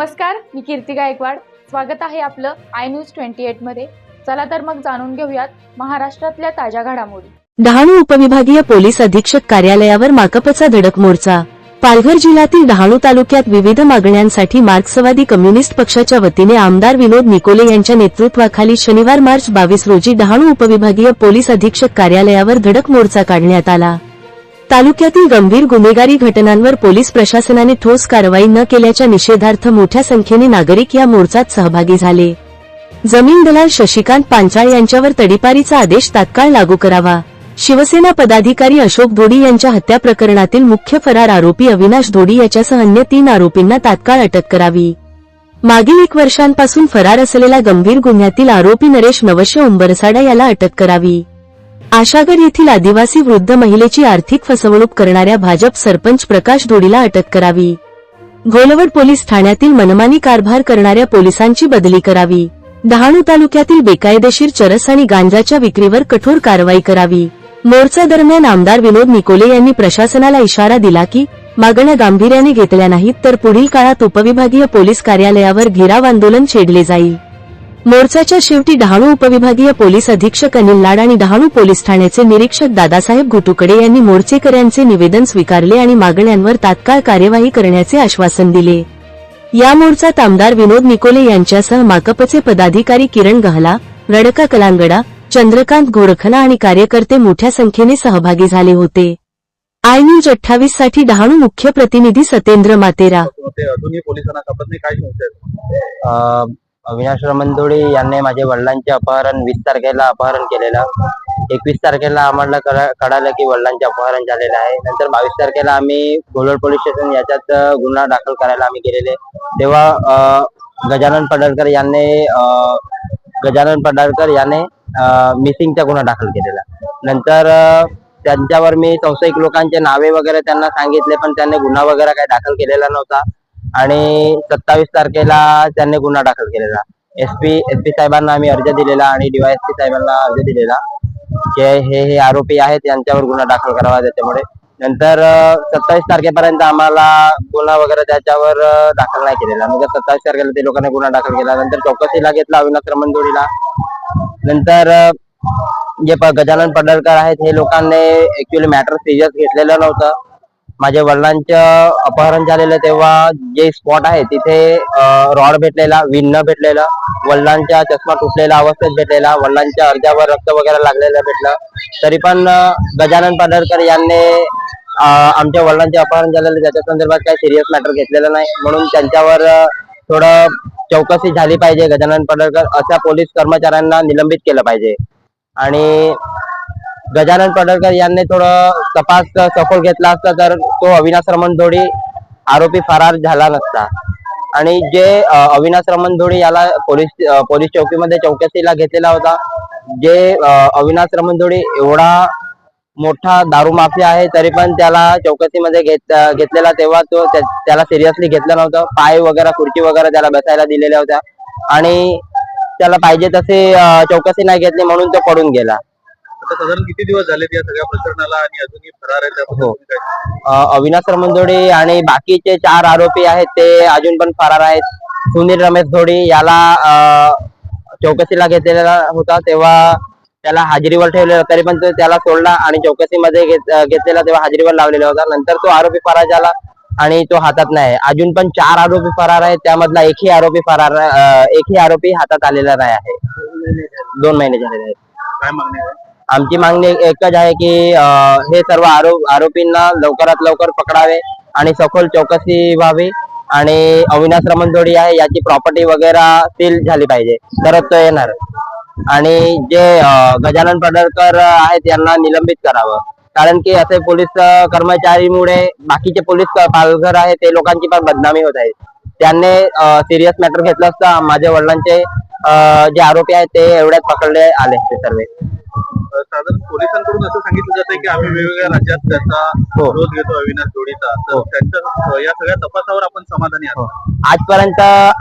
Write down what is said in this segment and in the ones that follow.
नमस्कार मी कीर्ती गायकवाड. स्वागत आहे आपलं आय न्यूज ट्वेंटी एटमध्ये. चला तर मग जाणून घेऊयात महाराष्ट्रातल्या ताज्या घडामोडी. डहाणू उपविभागीय पोलीस अधीक्षक कार्यालयावर माकपचा धडक मोर्चा. पालघर जिल्ह्यातील डहाणू तालुक्यात विविध मागण्यांसाठी मार्क्सवादी कम्युनिस्ट पक्षाच्या वतीने आमदार विनोद निकोले यांच्या नेतृत्वाखाली शनिवार मार्च बावीस रोजी डहाणू उपविभागीय पोलीस अधीक्षक कार्यालयावर धडक मोर्चा काढण्यात आला. तालुक्यातील गंभीर गुन्हेगारी घटनांवर पोलीस प्रशासनाने ठोस कारवाई न केल्याच्या निषेधार्थ मोठ्या संख्येने नागरिक या मोर्चात सहभागी झाले. जमीन दलाल शशिकांत पांचाळ यांच्यावर तडीपारीचा आदेश तात्काळ लागू करावा. शिवसेना पदाधिकारी अशोक धोडी यांच्या हत्या प्रकरणातील मुख्य फरार आरोपी अविनाश धोडी याच्यासह अन्य तीन आरोपींना तात्काळ अटक करावी. मागील एक वर्षांपासून फरार असलेला गंभीर गुन्ह्यातील आरोपी नरेश नवश्य उंबरसाडा याला अटक करावी. आशागड येथील आदिवासी वृद्ध महिलेची आर्थिक फसवणूक करणाऱ्या भाजप सरपंच प्रकाश धोडीला अटक करावी. घोलवड पोलीस ठाण्यातील मनमानी कारभार करणाऱ्या पोलिसांची बदली करावी. डहाणू तालुक्यातील बेकायदेशीर चरस आणि गांजाच्या विक्रीवर कठोर कारवाई करावी. मोर्चा दरम्यान आमदार विनोद निकोले यांनी प्रशासनाला इशारा दिला की मागण्या गांभीर्याने घेतल्या नाहीत तर पुढील काळात उपविभागीय पोलीस कार्यालयावर घेराव आंदोलन छेडले जाईल. मोर्चाच्या शेवटी डहाणू उपविभागीय पोलीस अधीक्षक अनिल लाड आणि डहाणू पोलीस ठाण्याचे निरीक्षक दादासाहेब घुटुकडे यांनी मोर्चेकऱ्यांचे निवेदन स्वीकारले आणि मागण्यांवर तात्काळ कार्यवाही करण्याचे आश्वासन दिले. या मोर्चात आमदार विनोद निकोले यांच्यासह माकपचे पदाधिकारी किरण गहला रडका कलांगडा चंद्रकांत गोरखना आणि कार्यकर्ते मोठ्या संख्येने सहभागी झाले होते. आय न्यूज अठ्ठावीससाठी डहाणू मुख्य प्रतिनिधी सतेंद्र मातेरा. अविनाश रमणदोडे यांनी माझ्या वडिलांचे अपहरण वीस तारखेला अपहरण केलेलं. एकवीस तारखेला आम्हाला कळालं की वडिलांचे अपहरण झालेलं आहे. नंतर बावीस तारखेला आम्ही गोलोड पोलीस स्टेशन याच्यात गुन्हा दाखल करायला आम्ही गेलेले. तेव्हा गजानन पडळकर यांनी गजानन पडळकर याने मिसिंगचा गुन्हा दाखल केलेला. नंतर त्यांच्यावर मी संशयिक लोकांचे नावे वगैरे त्यांना सांगितले पण त्यांनी गुन्हा वगैरे काही दाखल केलेला नव्हता. आणि सत्तावीस तारखेला त्यांनी गुन्हा दाखल केलेला. एसपी एसपी साहेबांना आम्ही अर्ज दिलेला आणि डीवायएसपी साहेबांना अर्ज दिलेला. की हे हे आरोपी आहेत यांच्यावर गुन्हा दाखल करावा त्याच्यामुळे. नंतर सत्तावीस तारखेपर्यंत आम्हाला गुन्हा वगैरे त्याच्यावर दाखल नाही केलेला. मग सत्तावीस तारखेला ते लोकांनी गुन्हा दाखल केला. नंतर चौकशीला घेतला अविनाश रमणदोडीला नंतर जे गजानन पडळकर आहेत हे लोकांनी ऍक्च्युली मॅटर सिरियस घेतलेलं नव्हतं. माझ्या वडिलांचं अपहरण झालेलं तेव्हा जे स्पॉट आहे तिथे रॉड भेटलेला विन्न भेटलेला वडिलांच्या चष्मा तुटलेला अवस्थेत भेटलेला वडिलांच्या अर्ध्यावर रक्त वगैरे लागलेलं भेटलं. तरी पण गजानन पाडरकर यांनी आमच्या वडिलांचे अपहरण झालेलं त्याच्या संदर्भात काही सिरियस मॅटर घेतलेलं नाही. म्हणून त्यांच्यावर थोडं चौकशी झाली पाहिजे गजानन पाडरकर अशा पोलीस कर्मचाऱ्यांना निलंबित केलं पाहिजे. आणि गजानन पडळकर यांनी थोडं तपास सखोल घेतला असता तर तो अविनाश रमणधोडी आरोपी फरार झाला नसता. आणि जे अविनाश रमण धोडी याला पोलीस पोलीस चौकीमध्ये चौकशीला घेतलेला होता जे अविनाश रमण धोडी एवढा मोठा दारू माफिया आहे तरी पण त्याला चौकशीमध्ये घेत घेतलेला तेव्हा तो त्याला सिरियसली घेतलं नव्हतं. पाय वगैरे खुर्ची वगैरे त्याला बसायला दिलेल्या होत्या. आणि त्याला पाहिजे तसे चौकशी नाही घेतली म्हणून तो पडून गेला. आता साधारण किती दिवस झाले या सगळ्या प्रकरणाला आणि अजूनही फरार आहे त्याबद्दल हो. तुम्ही काय अ, अविनाश रमणधोडी आणि बाकीचे चार आरोपी आहेत ते अजून पण फरार आहेत. सुनील रमेश धोडी याला अ, चौकशीला घेतलेला होता तेव्हा त्याला हाजरीवर ठेवलेला तरी पण तो त्याला सोडला आणि चौकशीमध्ये घेत- अ, घेतलेला तेव्हा हाजरीवर लावलेला होता. नंतर तो आरोपी फरार झाला आणि तो हातात नाही. अजून पण चार आरोपी फरार आहेत त्यामधला एकही आरोपी फरार अ, एकही आरोपी हातात आलेला नाही आहे. दोन महिने झालेले आहेत. काय मागणी आहे? आमची मागणी एकच आहे की हे सर्व आरोप आरोपींना लवकरात लवकर पकडावे आणि सखोल चौकशी व्हावी आणि अविनाश रमणजोडी आहे याची प्रॉपर्टी वगैरे सील झाली पाहिजे. तरच तो येणार. आणि जे गजानन पडळकर आहेत यांना निलंबित करावं. कारण की असे पोलीस कर्मचारीमुळे बाकीचे पोलीस पालघर आहेत ते लोकांची पण बदनामी होत आहे. त्यांनी सिरियस मॅटर घेतलं असतं माझ्या वडिलांचे जे आरोपी आहेत ते एवढ्यात पकडले आले असते सर्व. साधारण पोलिसांकडून असं सांगितलं जातंय की आम्ही वेगवेगळ्या राज्यात त्याचा हो. शोध घेतो अविनाश जोडीचा. तर त्यांच्या अ, या सगळ्या तपासावर आपण समाधानी आहोत. आजपर्यंत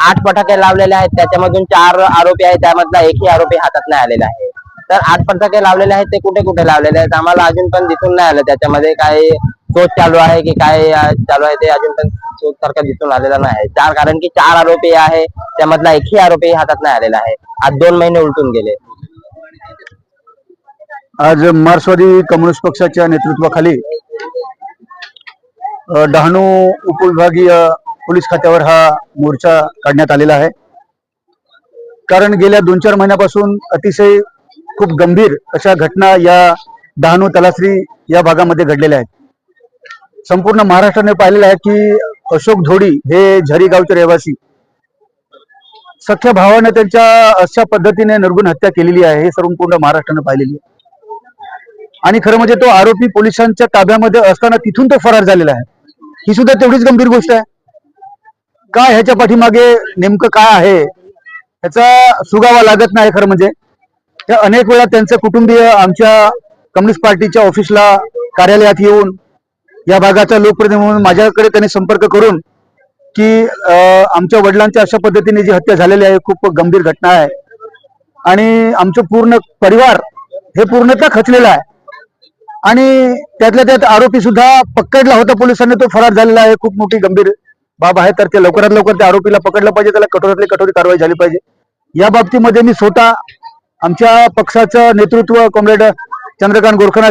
आठ फटाके लावलेले आहेत. त्याच्यामधून चार आरोपी आहेत. त्यामधला एकही आरोपी हातात नाही आलेला आहे. तर आठ फटाके लावलेले आहेत. ते कुठे कुठे लावलेले आहेत? आम्हाला अजून पण दिसून नाही आलं. त्याच्यामध्ये काय शोध चालू आहे की काय चालू आहे ते अजून पण सारखा दिसून आलेला नाही चार कारण की चार आरोपी आहे. त्यामधला एकही आरोपी हातात नाही आलेला आहे. आज दोन महिने उलटून गेले. आज मार्क्सवादी कम्युनिस्ट पक्षाच्या नेतृत्वाखाली डहाणू उपविभागीय पोलीस खात्यावर हा मोर्चा काढण्यात आलेला आहे. कारण गेल्या दोन चार महिन्यापासून अतिशय खूप गंभीर अशा घटना या डहाणू तलासरी या भागामध्ये घडलेल्या आहेत. संपूर्ण महाराष्ट्राने पाहिलेलं आहे की अशोक धोडी हे झरी गावचे रहिवासी सख्या भावाने त्यांच्या अशा पद्धतीने निर्गुण हत्या केलेली आहे हे सर्व पूर्ण महाराष्ट्राने पाहिलेली आहे. आणि खरं म्हणजे तो आरोपी पोलिसांच्या ताब्यामध्ये असताना तिथून तो फरार झालेला आहे. ही सुद्धा तेवढीच गंभीर गोष्ट आहे. काय ह्याच्या पाठीमागे नेमकं काय आहे ह्याचा सुगावा लागत नाही खरं म्हणजे. त्या अनेक वेळा त्यांचे कुटुंबीय आमच्या कम्युनिस्ट पार्टीच्या ऑफिसला कार्यालयात येऊन या भागाचा लोकप्रतिनिधी म्हणून माझ्याकडे त्यांनी संपर्क करून की आमच्या वडिलांच्या अशा पद्धतीने जी हत्या झालेली आहे खूप गंभीर घटना आहे. आणि आमचं पूर्ण परिवार हे पूर्णतः खचलेलं आहे. आणि त्यातल्या त्यात आरोपी सुद्धा पकडला होता पोलिसांनी. तो फरार झालेला आहे. खूप मोठी गंभीर बाब आहे. तर ते लवकरात लवकर त्या आरोपीला पकडलं पाहिजे. त्याला कठोरातली कठोर कारवाई झाली पाहिजे. या बाबतीमध्ये मी स्वतः आमच्या पक्षाचं नेतृत्व कॉम्रेड चंद्रकांत गोरखन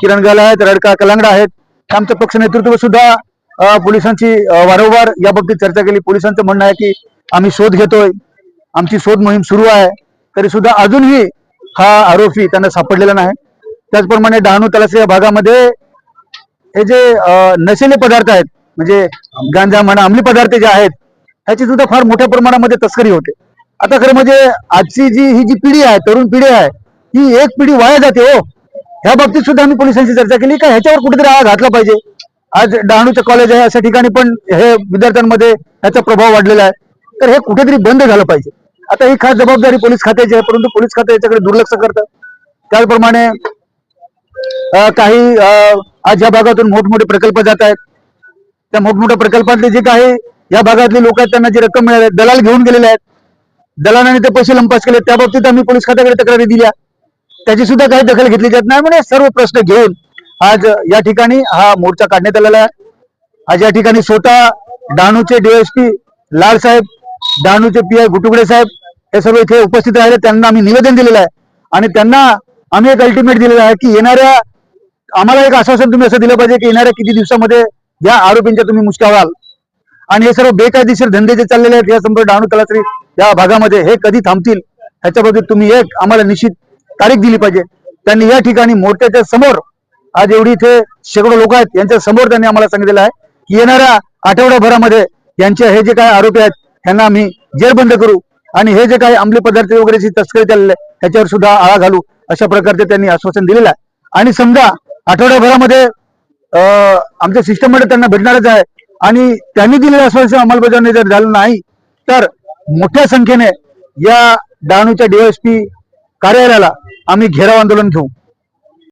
किरण गाला आहेत रडका कलांगडा आहेत. आमचं पक्ष नेतृत्व सुद्धा पोलिसांची वारंवार या बाबतीत चर्चा केली. पोलिसांचं म्हणणं आहे की आम्ही शोध घेतोय. आमची शोध मोहीम सुरू आहे. तरी सुद्धा अजूनही हा आरोपी त्यांना सापडलेला नाही. त्याचप्रमाणे डहाणू तलासरी या भागामध्ये हे जे नशेले पदार्थ आहेत म्हणजे गांजा म्हणा अंमली पदार्थ जे आहेत ह्याची सुद्धा फार मोठ्या प्रमाणामध्ये तस्करी होते. आता खरं म्हणजे आजची जी ही जी पिढी आहे तरुण पिढी आहे ही एक पिढी वाया जाते हो. ह्या बाबतीत सुद्धा आम्ही पोलिसांशी चर्चा केली का ह्याच्यावर कुठेतरी आळा घातला पाहिजे. आज डहाणूचं कॉलेज आहे अशा ठिकाणी पण हे विद्यार्थ्यांमध्ये ह्याचा प्रभाव वाढलेला आहे. तर हे कुठेतरी बंद झालं पाहिजे. आता ही खास जबाबदारी पोलीस खात्याची आहे परंतु पोलीस खाते याच्याकडे दुर्लक्ष करतं त्याचप्रमाणे काही अं, आज या भागातून मोठमोठे प्रकल्प जात आहेत. त्या मोठमोठ्या प्रकल्पातले जे काही या भागातले लोक आहेत त्यांना जी रक्कम मिळाली दलाल घेऊन गेलेले आहेत. दलालाने ते पैसे लंपास केले त्या बाबतीत आम्ही पोलीस खात्याकडे तक्रारी दिल्या. त्याची सुद्धा काही दखल घेतली जात नाही म्हणजे सर्व प्रश्न घेऊन आज या ठिकाणी हा मोर्चा काढण्यात आलेला आहे. आज या ठिकाणी स्वतः डहाणूचे डीएसपी लाल साहेब डहाणूचे पी आय गुटुगडे साहेब हे सर्व इथे उपस्थित राहिले त्यांना आम्ही निवेदन दिलेलं आहे. आणि त्यांना आम्ही एक अल्टिमेट दिलेलं आहे की येणाऱ्या आम्हाला एक आश्वासन तुम्ही असं दिलं पाहिजे की येणाऱ्या किती दिवसामध्ये या आरोपींच्या तुम्ही मुसक्या व्हाल आणि हे सर्व बेकायदेशीर धंदे जे चाललेले आहेत या संपूर्ण डहाणू तलासरी या भागामध्ये हे कधी थांबतील ह्याच्याबद्दल तुम्ही एक आम्हाला निश्चित तारीख दिली पाहिजे. त्यांनी या ठिकाणी मोठ्याच्या समोर आज एवढी इथे शेकडो लोक आहेत यांच्या समोर त्यांनी आम्हाला सांगितलेलं आहे की येणाऱ्या आठवड्याभरामध्ये यांचे हे जे काही आरोपी आहेत त्यांना आम्ही जेरबंद करू. आणि हे जे काही अंमली पदार्थ वगैरेची तस्करी चाललेली आहे त्याच्यावर सुद्धा आळा घालू. अशा प्रकारचे त्यांनी आश्वासन दिलेलं आहे. आणि समजा आठवड्याभरामध्ये आमच्या सिस्टममध्ये त्यांना भेटणारच आहे आणि त्यांनी दिलेलं आश्वासन अंमलबजावणी जर झालं नाही तर मोठ्या संख्येने या डहाणूच्या डीएसपी कार्यालयाला आम्ही घेराव आंदोलन घेऊ.